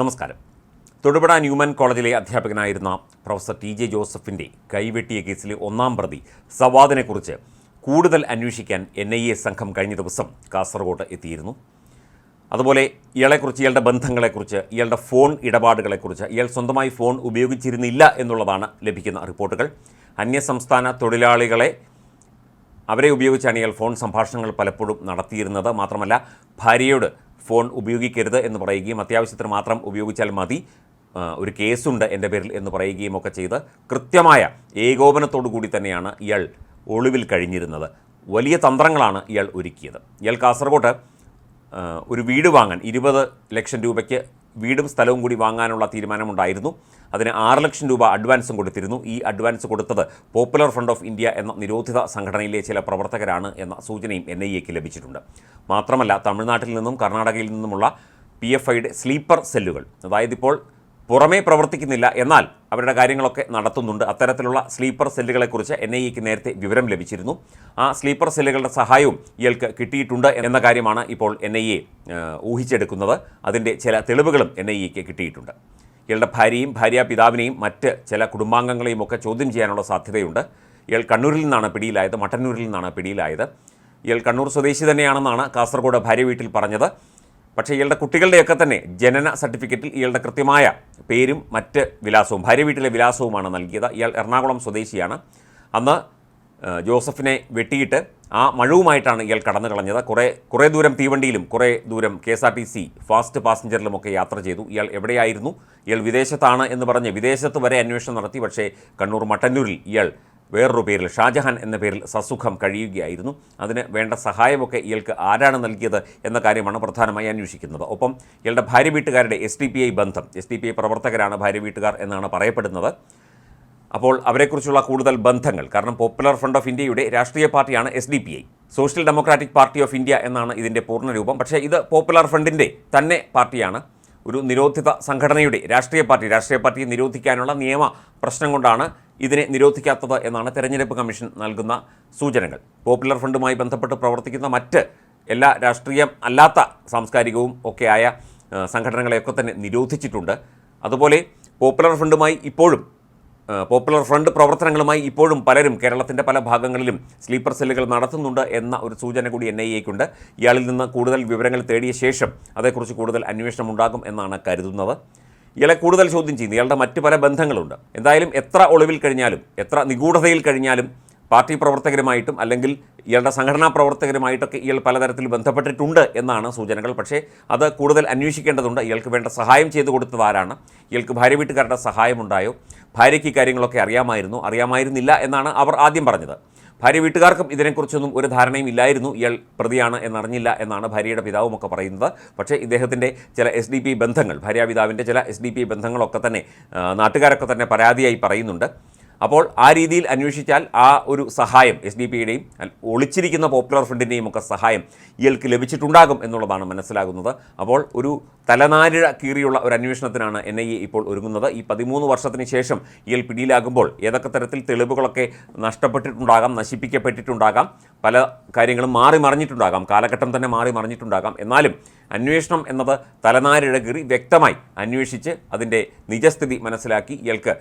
നമസ്കാരം. തൊടുപുഴ ന്യൂമൻ കോളേജിലെ അധ്യാപകനായിരുന്ന professor T J ജോസഫിന്റെ കൈവെട്ടിയ കേസിലെ ഒന്നാം പ്രതി സവാദിനെക്കുറിച്ച് കൂടുതൽ അന്വേഷിക്കാൻ എൻ ഐ എ സംഘം കഴിഞ്ഞ ദിവസം കാസർഗോഡ് എത്തിയിരുന്നു. അതുപോലെ ഇയാളെക്കുറിച്ച് ഇയാളുടെ ബന്ധങ്ങളെക്കുറിച്ച് ഇയാളുടെ ഫോൺ ഇടപാടുകളെക്കുറിച്ച് ഇയാൾ സ്വന്തമായി ഫോൺ ഉപയോഗിച്ചിരുന്നില്ല എന്നുള്ളതാണ് ലഭിക്കുന്ന റിപ്പോർട്ടുകൾ. അന്യസംസ്ഥാന തൊഴിലാളികളെ അവരെ ഉപയോഗിച്ചാണ് ഇയാൾ ഫോൺ സംഭാഷണങ്ങൾ പലപ്പോഴും നടത്തിയിരുന്നത്. മാത്രമല്ല ഭാര്യയോട് ഫോൺ ഉപയോഗിക്കരുത് എന്ന് പറയുകയും അത്യാവശ്യത്തിന് മാത്രം ഉപയോഗിച്ചാൽ മതി ഒരു കേസുണ്ട് എന്റെ പേരിൽ എന്ന് പറയുകയും ഒക്കെ ചെയ്ത് കൃത്യമായ ഏകോപനത്തോടു കൂടി തന്നെയാണ് ഇയാൾ ഒളിവിൽ കഴിഞ്ഞിരുന്നത്. വലിയ തന്ത്രങ്ങളാണ് ഇയാൾ ഒരുക്കിയത്. ഇയാൾ കാസർഗോട്ട് ഒരു വീട് വാങ്ങാൻ ഇരുപത് ലക്ഷം രൂപയ്ക്ക് വീടും സ്ഥലവും കൂടി വാങ്ങാനുള്ള തീരുമാനമുണ്ടായിരുന്നു. അതിന് ആറ് ലക്ഷം രൂപ അഡ്വാൻസും കൊടുത്തിരുന്നു. ഈ അഡ്വാൻസ് കൊടുത്തത് പോപ്പുലർ ഫ്രണ്ട് ഓഫ് ഇന്ത്യ എന്ന നിരോധിത സംഘടനയിലെ ചില പ്രവർത്തകരാണ് എന്ന സൂചനയും എൻ ഐ എക്ക് ലഭിച്ചിട്ടുണ്ട്. മാത്രമല്ല തമിഴ്നാട്ടിൽ നിന്നും കർണാടകയിൽ നിന്നുമുള്ള പി എഫ് ഐയുടെ സ്ലീപ്പർ സെല്ലുകൾ അതായത് ഇപ്പോൾ പുറമേ പ്രവർത്തിക്കുന്നില്ല. എന്നാൽ അവരുടെ കാര്യങ്ങളൊക്കെ നടത്തുന്നുണ്ട്. അത്തരത്തിലുള്ള സ്ലീപ്പർ സെല്ലുകളെക്കുറിച്ച് എൻ ഐ എക്ക് നേരത്തെ വിവരം ലഭിച്ചിരുന്നു. ആ സ്ലീപ്പർ സെല്ലുകളുടെ സഹായവും ഇയാൾക്ക് കിട്ടിയിട്ടുണ്ട് എന്ന കാര്യമാണ് ഇപ്പോൾ എൻ ഐ എ ഊഹിച്ചെടുക്കുന്നത്. അതിന്റെ ചില തെളിവുകളും എൻ ഐ എക്ക് കിട്ടിയിട്ടുണ്ട്. ഇയാളുടെ ഭാര്യയും ഭാര്യ പിതാവിനെയും മറ്റ് ചില കുടുംബാംഗങ്ങളെയും ഒക്കെ ചോദ്യം ചെയ്യാനുള്ള സാധ്യതയുണ്ട്. ഇയാൾ കണ്ണൂരിൽ നിന്നാണ് പിടിയിലായത് മട്ടന്നൂരിൽ നിന്നാണ് പിടിയിലായത്. ഇയാൾ കണ്ണൂർ സ്വദേശി തന്നെയാണെന്നാണ് കാസർഗോഡ് ഭാര്യ വീട്ടിൽ പറഞ്ഞത്. പക്ഷേ ഇയാളുടെ കുട്ടികളുടെയൊക്കെ തന്നെ ജനന സർട്ടിഫിക്കറ്റിൽ ഇയാളുടെ കൃത്യമായ പേരും മറ്റ് വിലാസവും ഭാര്യ വീട്ടിലെ വിലാസവുമാണ് നൽകിയത്. ഇയാൾ എറണാകുളം സ്വദേശിയാണ്. അന്ന് ജോസഫിനെ വെട്ടിയിട്ട് ആ മഴവുമായിട്ടാണ് ഇയാൾ കടന്നു കളഞ്ഞത് കുറേ കുറേ ദൂരം തീവണ്ടിയിലും കുറേ ദൂരം K S R T C fast പാസഞ്ചറിലുമൊക്കെ യാത്ര ചെയ്തു. ഇയാൾ എവിടെയായിരുന്നു? ഇയാൾ വിദേശത്താണ് എന്ന് പറഞ്ഞ് വിദേശത്ത് വരെ അന്വേഷണം നടത്തി. പക്ഷേ കണ്ണൂർ മട്ടന്നൂരിൽ ഇയാൾ വേറൊരു പേരിൽ ഷാജഹാൻ എന്ന പേരിൽ സസുഖം കഴിയുകയായിരുന്നു. അതിന് വേണ്ട സഹായമൊക്കെ ഇയാൾക്ക് ആരാണ് നൽകിയത് എന്ന കാര്യമാണ് പ്രധാനമായി അന്വേഷിക്കുന്നത്. ഒപ്പം ഇയാളുടെ ഭാര്യ വീട്ടുകാരുടെ എസ് ഡി പി ഐ ബന്ധം എസ് ഡി പി ഐ പ്രവർത്തകരാണ് ഭാര്യ വീട്ടുകാർ എന്നാണ് പറയപ്പെടുന്നത്. അപ്പോൾ അവരെക്കുറിച്ചുള്ള കൂടുതൽ ബന്ധങ്ങൾ കാരണം പോപ്പുലർ ഫ്രണ്ട് ഓഫ് ഇന്ത്യയുടെ രാഷ്ട്രീയ പാർട്ടിയാണ് S D P I social democratic party of India എന്നാണ് ഇതിന്റെ പൂർണരൂപം. പക്ഷേ ഇത് പോപ്പുലർ ഫ്രണ്ടിന്റെ തന്നെ പാർട്ടിയാണ്. ഒരു നിരോധിത സംഘടനയുടെ രാഷ്ട്രീയ പാർട്ടി രാഷ്ട്രീയ പാർട്ടിയെ നിരോധിക്കാനുള്ള നിയമ പ്രശ്നം കൊണ്ടാണ് ഇതിനെ നിരോധിക്കാത്തത് എന്നാണ് തെരഞ്ഞെടുപ്പ് കമ്മീഷൻ നൽകുന്ന സൂചനകൾ. പോപ്പുലർ ഫ്രണ്ടുമായി ബന്ധപ്പെട്ട് പ്രവർത്തിക്കുന്ന മറ്റ് എല്ലാ രാഷ്ട്രീയം അല്ലാത്ത സാംസ്കാരികവും ഒക്കെയായ സംഘടനകളെയൊക്കെ തന്നെ നിരോധിച്ചിട്ടുണ്ട്. അതുപോലെ പോപ്പുലർ ഫ്രണ്ടുമായി ഇപ്പോഴും പോപ്പുലർ ഫ്രണ്ട് പ്രവർത്തനങ്ങളുമായി ഇപ്പോഴും പലരും കേരളത്തിന്റെ പല ഭാഗങ്ങളിലും സ്ലീപ്പർ സെല്ലുകൾ നടത്തുന്നുണ്ട് എന്ന ഒരു സൂചന കൂടി എൻ ഐ എക്കുണ്ട് ഇയാളിൽ നിന്ന് കൂടുതൽ വിവരങ്ങൾ തേടിയ ശേഷം അതേക്കുറിച്ച് കൂടുതൽ അന്വേഷണം ഉണ്ടാകും എന്നാണ് കരുതുന്നത്. ഇയാളെ കൂടുതൽ ചോദ്യം ചെയ്യുന്നു. ഇയാളുടെ മറ്റ് പല ബന്ധങ്ങളുണ്ട്. എന്തായാലും എത്ര ഒളിവിൽ കഴിഞ്ഞാലും എത്ര നിഗൂഢതയിൽ കഴിഞ്ഞാലും പാർട്ടി പ്രവർത്തകരുമായിട്ടും അല്ലെങ്കിൽ ഇയാളുടെ സംഘടനാ പ്രവർത്തകരുമായിട്ടൊക്കെ ഇയാൾ പലതരത്തിൽ ബന്ധപ്പെട്ടിട്ടുണ്ട് എന്നാണ് സൂചനകൾ. പക്ഷേ അത് കൂടുതൽ അന്വേഷിക്കേണ്ടതുണ്ട്. ഇയാൾക്ക് വേണ്ട സഹായം ചെയ്തു കൊടുത്തത് ആരാണ് ഇയാൾക്ക് ഭാര്യ വീട്ടുകാരുടെ സഹായമുണ്ടായോ? ഭാര്യയ്ക്ക് കാര്യങ്ങളൊക്കെ അറിയാമായിരുന്നു. അറിയാമായിരുന്നില്ല എന്നാണ് അവർ ആദ്യം പറഞ്ഞത്. ഭാര്യ വീട്ടുകാർക്കും ഇതിനെക്കുറിച്ചൊന്നും ഒരു ധാരണയും ഇല്ലായിരുന്നു. ഇയാൾ പ്രതിയാണ് എന്നറിഞ്ഞില്ല എന്നാണ് ഭാര്യയുടെ പിതാവും ഒക്കെ പറയുന്നത്. പക്ഷേ ഇദ്ദേഹത്തിന്റെ ചില എസ് ഡി പി ബന്ധങ്ങൾ ഭാര്യാപിതാവിന്റെ ചില എസ് ഡി പി ബന്ധങ്ങളൊക്കെ തന്നെ നാട്ടുകാരൊക്കെ തന്നെ പരാതിയായി പറയുന്നുണ്ട്. അപ്പോൾ ആ രീതിയിൽ അന്വേഷിച്ചാൽ ആ ഒരു സഹായം എസ് ഡി പിയുടെയും ഒളിച്ചിരിക്കുന്ന പോപ്പുലർ ഫ്രണ്ടിന്റെയും ഒക്കെ സഹായം ഇയാൾക്ക് ലഭിച്ചിട്ടുണ്ടാകും എന്നുള്ളതാണ് മനസ്സിലാകുന്നത്. അപ്പോൾ ഒരു തലനാരിഴ കീറിയുള്ള ഒരു അന്വേഷണത്തിനാണ് എൻ ഐ എ ഇപ്പോൾ ഒരുങ്ങുന്നത്. ഈ പതിമൂന്ന് വർഷത്തിന് ശേഷം ഇയാൾ പിടിയിലാകുമ്പോൾ ഏതൊക്കെ തരത്തിൽ തെളിവുകളൊക്കെ നഷ്ടപ്പെട്ടിട്ടുണ്ടാകാം നശിപ്പിക്കപ്പെട്ടിട്ടുണ്ടാകാം പല കാര്യങ്ങളും മാറി മറിഞ്ഞിട്ടുണ്ടാകാം കാലഘട്ടം തന്നെ മാറി മറിഞ്ഞിട്ടുണ്ടാകാം. എന്നാലും അന്വേഷണം എന്നത് തലനാരിഴ കീറി വ്യക്തമായി അന്വേഷിച്ച് അതിന്റെ നിജസ്ഥിതി മനസ്സിലാക്കി ഇയാൾക്ക്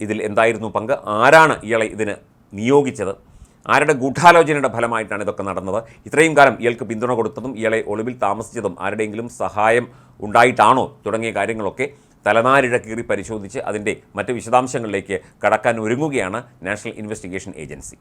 ഇതിൽ എന്തായിരുന്നു പങ്ക് ആരാണ് ഇയാളെ ഇതിന് നിയോഗിച്ചത് ആരുടെ ഗൂഢാലോചനയുടെ ഫലമായിട്ടാണ് ഇതൊക്കെ നടന്നത് ഇത്രയും കാലം ഇയാൾക്ക് പിന്തുണ കൊടുത്തതും ഇയാളെ ഒളിവിൽ താമസിച്ചതും ആരുടെയെങ്കിലും സഹായം ഉണ്ടായിട്ടാണോ തുടങ്ങിയ കാര്യങ്ങളൊക്കെ തലനാരിഴ കീറി പരിശോധിച്ച് അതിന്റെ മറ്റ് വിശദാംശങ്ങളിലേക്ക് കടക്കാൻ ഒരുങ്ങുകയാണ് നാഷണൽ ഇൻവെസ്റ്റിഗേഷൻ ഏജൻസി.